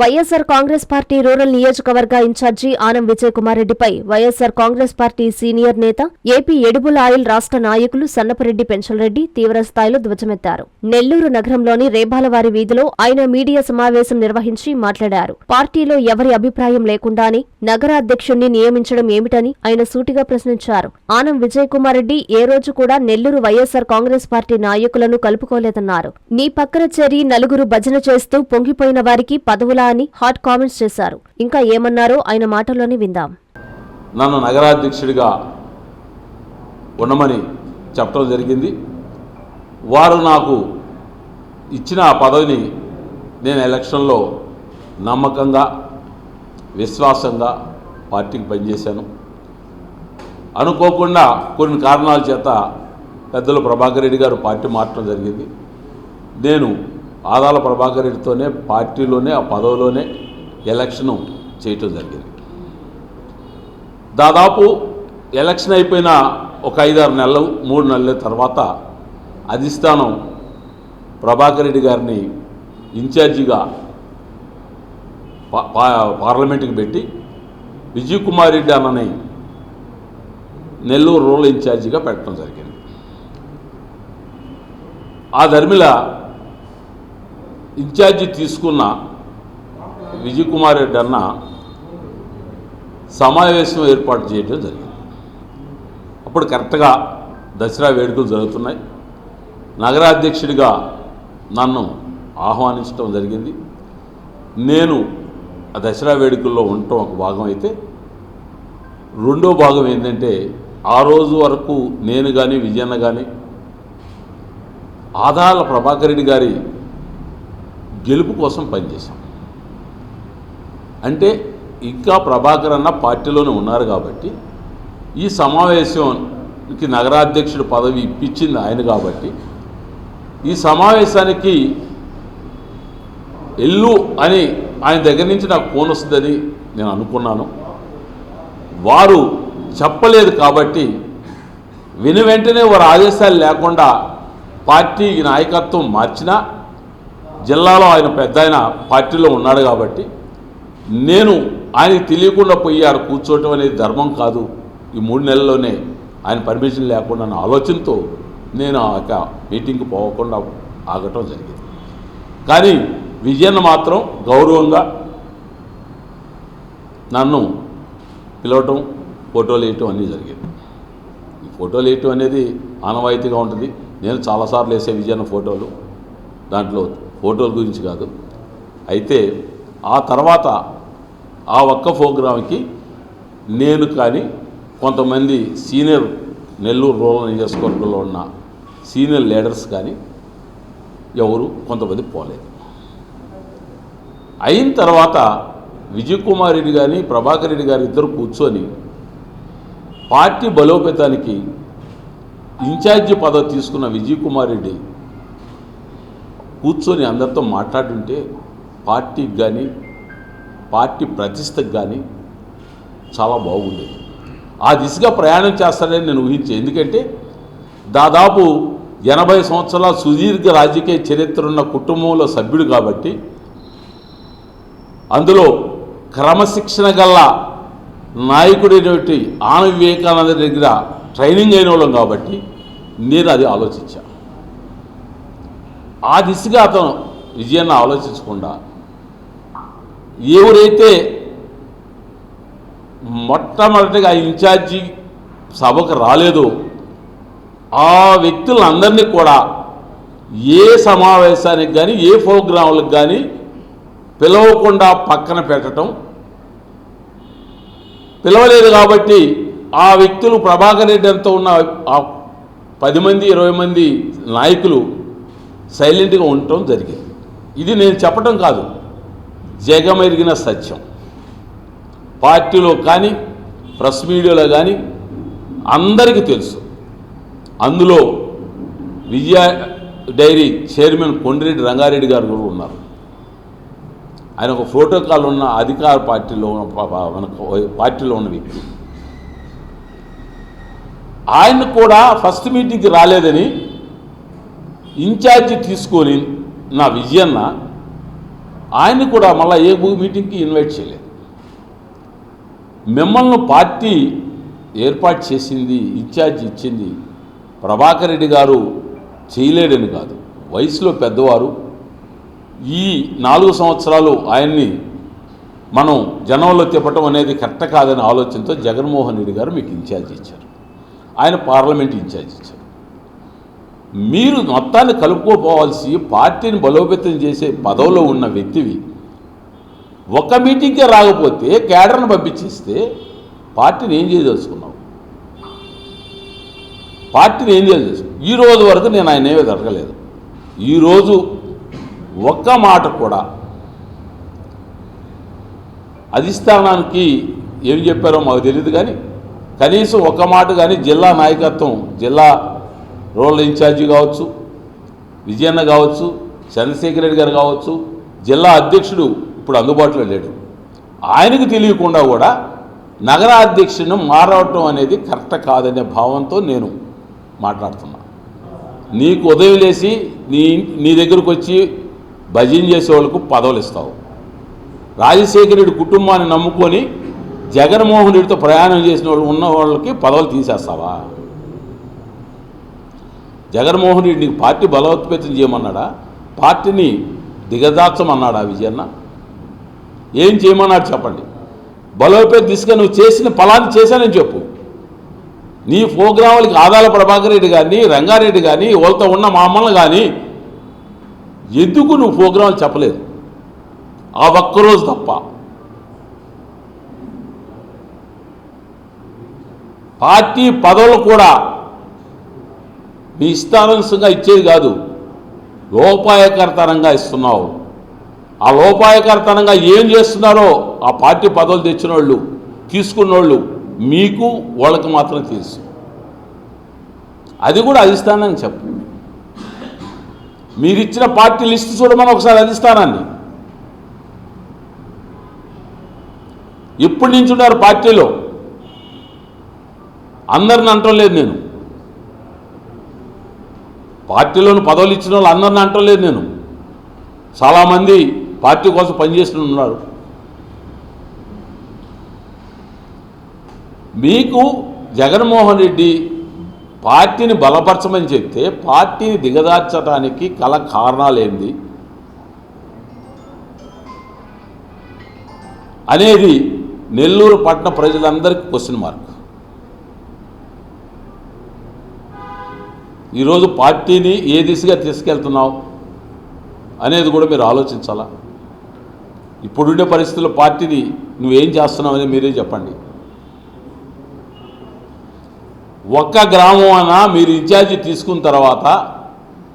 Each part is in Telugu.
వైఎస్సార్ కాంగ్రెస్ పార్టీ రూరల్ నియోజకవర్గ ఇన్ఛార్జి ఆనం విజయ్ కుమార్ రెడ్డిపై వైఎస్సార్ కాంగ్రెస్ పార్టీ సీనియర్ నేత ఏపీ ఎడిబుల్ ఆయిల్ రాష్ట్ర నాయకులు సన్నపరెడ్డి పెంచలరెడ్డి తీవ్రస్థాయిలో ధ్వజమెత్తారు. నెల్లూరు నగరంలోని రేబాలవారి వీధిలో ఆయన మీడియా సమావేశం నిర్వహించి మాట్లాడారు. పార్టీలో ఎవరి అభిప్రాయం లేకుండానే నగర అధ్యక్షుణ్ణి నియమించడం ఏమిటని ఆయన సూటిగా ప్రశ్నించారు. ఆనం విజయ్ కుమార్ రెడ్డి ఏ రోజు కూడా నెల్లూరు వైఎస్సార్ కాంగ్రెస్ పార్టీ నాయకులను కలుపుకోలేదన్నారు. నీ పక్కన చేరి నలుగురు భజన చేస్తూ పొంగిపోయిన వారికి పదవులా అని హాట్ కామెంట్స్ చేశారు. ఇంకా ఏమన్నారో ఆయన మాటల్లోనే విందాం. నన్ను నగరాధ్యక్షుడిగా ఉండమని చెప్పడం జరిగింది. వారు నాకు ఇచ్చిన ఆ పదవిని నేను ఎలక్షన్లో నమ్మకంగా విశ్వాసంగా పార్టీకి పనిచేశాను. అనుకోకుండా కొన్ని కారణాల చేత పెద్దలు ప్రభాకర్ రెడ్డి గారు పార్టీ మార్చడం జరిగింది. నేను ఆదాల ప్రభాకర్ రెడ్డితోనే పార్టీలోనే ఆ పదవిలోనే ఎలక్షను చేయటం జరిగింది. దాదాపు ఎలక్షన్ అయిపోయిన ఒక ఐదారు నెలలు మూడు నెలల తర్వాత అధిష్టానం ప్రభాకర్ రెడ్డి గారిని ఇన్ఛార్జిగా పా- పార్లమెంటుకి పెట్టి విజయ్ కుమార్ రెడ్డి అన్నని నెల్లూరు రూరల్ ఇన్ఛార్జిగా పెట్టడం జరిగింది. ఆ ధర్మిల ఇన్ఛార్జి తీసుకున్న విజయ్ కుమార్ రెడ్డి అన్న సమావేశం ఏర్పాటు చేయడం జరిగింది. అప్పుడు కరెక్ట్గా దసరా వేడుకలు జరుగుతున్నాయి. నగరాధ్యక్షుడిగా నన్ను ఆహ్వానించడం జరిగింది. నేను ఆ దసరా వేడుకల్లో ఉండటం ఒక భాగం అయితే రెండో భాగం ఏంటంటే ఆ రోజు వరకు నేను కానీ విజయన్న కానీ ఆదాల ప్రభాకర్ రెడ్డి గారి గెలుపు కోసం పనిచేశాం. అంటే ఇంకా ప్రభాకర్ అన్న పార్టీలోనే ఉన్నారు కాబట్టి ఈ సమావేశంకి నగరాధ్యక్షుడు పదవి ఇప్పించింది ఆయన కాబట్టి ఈ సమావేశానికి ఎల్లు అని ఆయన దగ్గర నుంచి నాకు ఫోన్ వస్తుందని నేను అనుకున్నాను. వారు చెప్పలేదు కాబట్టి విని వెంటనే వారి ఆదేశాలు లేకుండా పార్టీ నాయకత్వం మార్చినా జిల్లాలో ఆయన పెద్ద ఆయన పార్టీలో ఉన్నాడు కాబట్టి నేను ఆయనకి తెలియకుండా పోయి ఆడ కూర్చోవటం అనేది ధర్మం కాదు. ఈ మూడు నెలల్లోనే ఆయన పర్మిషన్ లేకుండా నా ఆలోచనతో నేను ఆ యొక్క మీటింగ్కి పోకుండా ఆగటం జరిగింది. కానీ విజయన్న మాత్రం గౌరవంగా నన్ను పిలవటం ఫోటోలు వేయటం అన్నీ జరిగింది. ఈ ఫోటోలు వేయటం అనేది ఆనవాయితీగా ఉంటుంది. నేను చాలాసార్లు వేసే విజయన్న ఫోటోలు. దాంట్లో ఫోటోల గురించి కాదు. అయితే ఆ తర్వాత ఆ ఒక్క ప్రోగ్రాంకి నేను కానీ కొంతమంది సీనియర్ నెల్లూరు రూరల్ నియోజకవర్గంలో ఉన్న సీనియర్ లీడర్స్ కానీ ఎవరు కొంతమంది పోలేదు. అయిన తర్వాత విజయ్ కుమార్ రెడ్డి కానీ ప్రభాకర్ రెడ్డి గారు ఇద్దరు కూర్చొని పార్టీ బలోపేతానికి ఇన్ఛార్జి పదవి తీసుకున్న విజయ్ కుమార్ రెడ్డి కూర్చొని అందరితో మాట్లాడుంటే పార్టీకి కానీ పార్టీ ప్రతిష్టకు కానీ చాలా బాగుండేది. ఆ దిశగా ప్రయాణం చేస్తాడని నేను ఊహించే. ఎందుకంటే దాదాపు ఎనభై సంవత్సరాల సుదీర్ఘ రాజకీయ చరిత్ర ఉన్న కుటుంబంలో సభ్యుడు కాబట్టి అందులో క్రమశిక్షణ గల నాయకుడైనటువంటి ఆన వివేకానంద దగ్గర ట్రైనింగ్ అయిన వాళ్ళం కాబట్టి నేను అది ఆలోచించా. ఆ దిశగా అతను విజయాన్ని ఆలోచించకుండా ఎవరైతే మొట్టమొదటిగా ఇన్ఛార్జి సభకు రాలేదో ఆ వ్యక్తులందరినీ కూడా ఏ సమావేశానికి కానీ ఏ ప్రోగ్రాంలకు కానీ పిలవకుండా పక్కన పెట్టడం పిలవలేదు కాబట్టి ఆ వ్యక్తులు ప్రభాకర్ రెడ్డి అంతా ఉన్న ఆ పది మంది ఇరవై మంది నాయకులు సైలెంట్గా ఉండటం జరిగింది. ఇది నేను చెప్పటం కాదు జగమెరిగిన సత్యం. పార్టీలో కానీ ప్రెస్ మీడియాలో కానీ అందరికీ తెలుసు. అందులో విజయ డైరీ చైర్మన్ కొండిరెడ్డి రంగారెడ్డి గారు కూడా ఉన్నారు. ఆయన ఒక ప్రోటోకాల్ ఉన్న అధికార పార్టీలో ఉన్న మన పార్టీలో ఉన్న వ్యక్తి. ఆయన కూడా ఫస్ట్ మీటింగ్కి రాలేదని ఇన్ఛార్జి తీసుకొని నా విజయన్న ఆయన్ని కూడా మళ్ళీ ఏ మీటింగ్కి ఇన్వైట్ చేయలేదు. మిమ్మల్ని పార్టీ ఏర్పాటు చేసింది ఇన్ఛార్జ్ ఇచ్చింది ప్రభాకర్ రెడ్డి గారు చేయలేడని కాదు. వయసులో పెద్దవారు. ఈ నాలుగు సంవత్సరాలు ఆయన్ని మనం జనంలో తిప్పటం అనేది కరెక్ట్ కాదనే ఆలోచనతో జగన్మోహన్ రెడ్డి గారు మీకు ఇన్ఛార్జ్ ఇచ్చారు. ఆయన పార్లమెంట్ ఇన్ఛార్జ్ ఇచ్చారు. మీరు మొత్తాన్ని కలుపుకోపోవాల్సి పార్టీని బలోపేతం చేసే పదవిలో ఉన్న వ్యక్తివి. ఒక మీటింగ్కే రాకపోతే కేడర్ను పంపించేస్తే పార్టీని ఏం చేయదలుచుకున్నావు? పార్టీని ఏం చేయదలుచు ఈ రోజు వరకు నేను ఆయన ఏమీ జరగలేదు ఈరోజు ఒక్క మాట కూడా అధిష్టానానికి ఏం చెప్పారో మాకు తెలియదు కానీ కనీసం ఒక మాట కానీ జిల్లా నాయకత్వం జిల్లా రూరల్ ఇన్ఛార్జి కావచ్చు విజయన్న కావచ్చు చంద్రశేఖర్ రెడ్డి గారు కావచ్చు జిల్లా అధ్యక్షుడు ఇప్పుడు అందుబాటులో లేడు. ఆయనకు తెలియకుండా కూడా నగర అధ్యక్షుడిని మారవటం అనేది కరెక్ట్ కాదనే భావంతో నేను మాట్లాడుతున్నా. నీకు ఉదయం లేచి నీ నీ దగ్గరకు వచ్చి భజన చేసే వాళ్ళకు పదవులు ఇస్తావు. రాజశేఖర రెడ్డి కుటుంబాన్ని నమ్ముకొని జగన్మోహన్ రెడ్డితో ప్రయాణం చేసిన వాళ్ళు ఉన్న వాళ్ళకి పదవులు తీసేస్తావా? జగన్మోహన్ రెడ్డి నీకు పార్టీ బలోత్పేతం చేయమన్నాడా? పార్టీని దిగదార్చమన్నాడా విజయన్న? ఏం చేయమన్నాడు చెప్పండి. బలోపేత తీసుకొని నువ్వు చేసిన ఫలాన్ని చేశానని చెప్పు. నీ ప్రోగ్రాములకి ఆదాల ప్రభాకర్ రెడ్డి కానీ రంగారెడ్డి కానీ వాళ్ళతో ఉన్న మా కానీ ఎందుకు నువ్వు ప్రోగ్రాంలు చెప్పలేదు? ఆ ఒక్కరోజు తప్ప. పార్టీ పదవులు కూడా మీ ఇష్టానుసంగా ఇచ్చేది కాదు. లోపాయకరతనంగా ఇస్తున్నావు. ఆ లోపాయకరతనంగా ఏం చేస్తున్నారో ఆ పార్టీ పదవులు తెచ్చిన వాళ్ళు తీసుకున్న వాళ్ళు మీకు వాళ్ళకి మాత్రం తెలుసు. అది కూడా అధిష్టానాన్ని చెప్పు. మీరు ఇచ్చిన పార్టీ లిస్ట్ చూడమని ఒకసారి అధిష్టానాన్ని. ఎప్పటి నుంచి ఉన్నారు పార్టీలో. అందరిని అంటలేదు నేను. పార్టీలోని పదవులు ఇచ్చిన వాళ్ళు అందరిని అంటలేదు నేను. చాలామంది పార్టీ కోసం పనిచేస్తూ ఉన్నారు. మీకు జగన్మోహన్ రెడ్డి పార్టీని బలపరచమని చెప్తే పార్టీని దిగదార్చడానికి కల కారణాలు ఏంది అనేది నెల్లూరు పట్టణ ప్రజలందరికీ క్వశ్చన్ మార్క్ ఈరోజు పార్టీని ఏ దిశగా తీసుకెళ్తున్నావు అనేది కూడా మీరు ఆలోచించాలా? ఇప్పుడుండే పరిస్థితుల్లో పార్టీని నువ్వేం చేస్తున్నావు అని మీరే చెప్పండి. ఒక్క గ్రామం అన్నా మీరు ఇన్ఛార్జి తీసుకున్న తర్వాత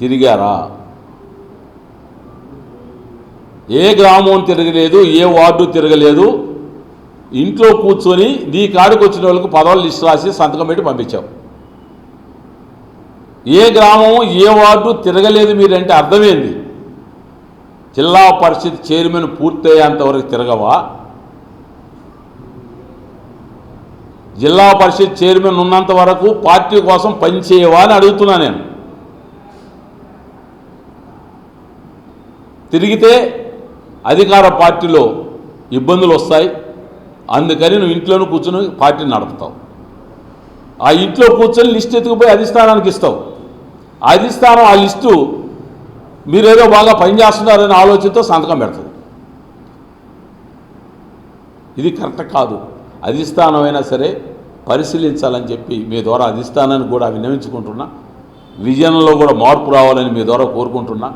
తిరిగారా? ఏ గ్రామం తిరగలేదు ఏ వార్డు తిరగలేదు ఇంట్లో కూర్చొని నీ కాడికి వచ్చిన వాళ్ళకి పదవులు లిస్ట్ రాసి సంతకం పెట్టి పంపించావు. ఏ గ్రామం ఏ వార్డు తిరగలేదు మీరంటే అర్థమైంది? జిల్లా పరిషత్ చైర్మన్ పూర్తయ్యేంతవరకు తిరగవా? జిల్లా పరిషత్ చైర్మన్ ఉన్నంత వరకు పార్టీ కోసం పనిచేయవా అని అడుగుతున్నా నేను. తిరిగితే అధికార పార్టీలో ఇబ్బందులు వస్తాయి. అందుకని నువ్వు ఇంట్లోనే కూర్చొని పార్టీని నడుపుతావు. ఆ ఇంట్లో కూర్చొని లిస్ట్ ఎత్తుకుపోయి అధిష్టానానికి ఇస్తావు. ఆ అధిష్టానం ఆ లిస్టు మీరేదో బాగా పనిచేస్తున్నారనే ఆలోచనతో సంతకం పెడుతుంది ఇది కరెక్ట్ కాదు. అధిష్టానమైనా అయినా సరే పరిశీలించాలని చెప్పి మీ ద్వారా అధిష్టానాన్ని కూడా విన్నవించుకుంటున్నా. విజయంలో కూడా మార్పు రావాలని మీ ద్వారా కోరుకుంటున్నా.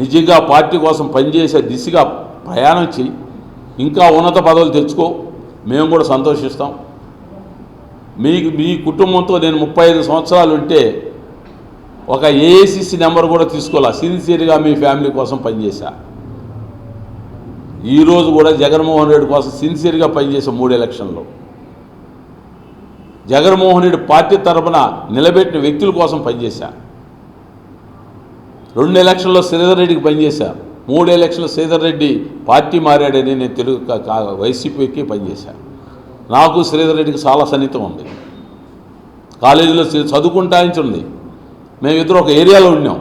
నిజంగా పార్టీ కోసం పనిచేసే దిశగా ప్రయాణం చేయి ఇంకా ఉన్నత పదవులు తెచ్చుకో. మేము కూడా సంతోషిస్తాం. మీకు మీ కుటుంబంతో నేను ముప్పై ఐదు సంవత్సరాలు ఉంటే ఒక ఏఐసిసి నెంబర్ కూడా తీసుకోవాలా? సిన్సియర్గా మీ ఫ్యామిలీ కోసం పనిచేశా ఈరోజు కూడా జగన్మోహన్ రెడ్డి కోసం సిన్సియర్గా పనిచేసే మూడు ఎలక్షన్లో. జగన్మోహన్ రెడ్డి పార్టీ తరపున నిలబెట్టిన వ్యక్తుల కోసం పనిచేశా రెండు ఎలక్షన్లో శ్రీధర్ రెడ్డికి పనిచేశా మూడు ఎలక్షన్లో శ్రీధర్ రెడ్డి పార్టీ మారాడని నేను తెలుగు వైసీపీకి పనిచేశా నాకు శ్రీధర్ రెడ్డికి చాలా సన్నిహితం ఉంది. కాలేజీలో చ- ఉంది. మేమిద్దరం ఒక ఏరియాలో ఉన్నాం.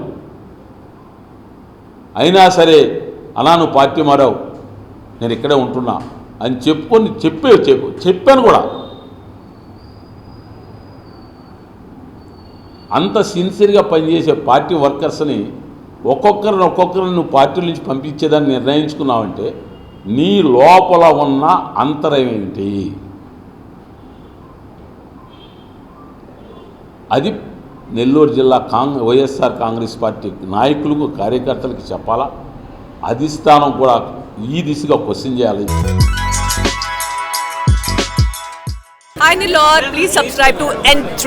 అయినా సరే అలా నువ్వు పార్టీ మారావు. నేను ఇక్కడే ఉంటున్నా అని చెప్పుకొని చెప్పే చెప్పు చెప్పాను కూడా. అంత సిన్సియర్గా పనిచేసే పార్టీ వర్కర్స్ని ఒక్కొక్కరిని ఒక్కొక్కరిని నువ్వు పార్టీ నుంచి పంపించేదాన్ని నిర్ణయించుకున్నావంటే నీ లోపల ఉన్న అంతరం ఏమిటి? అది నెల్లూరు జిల్లా కాంగ్ వైఎస్ఆర్ కాంగ్రెస్ పార్టీ నాయకులకు కార్యకర్తలకు చెప్పాలా? అధిష్టానం కూడా ఈ దిశగా క్వశ్చన్ చేయాలి. Hi Nilor, please subscribe to N3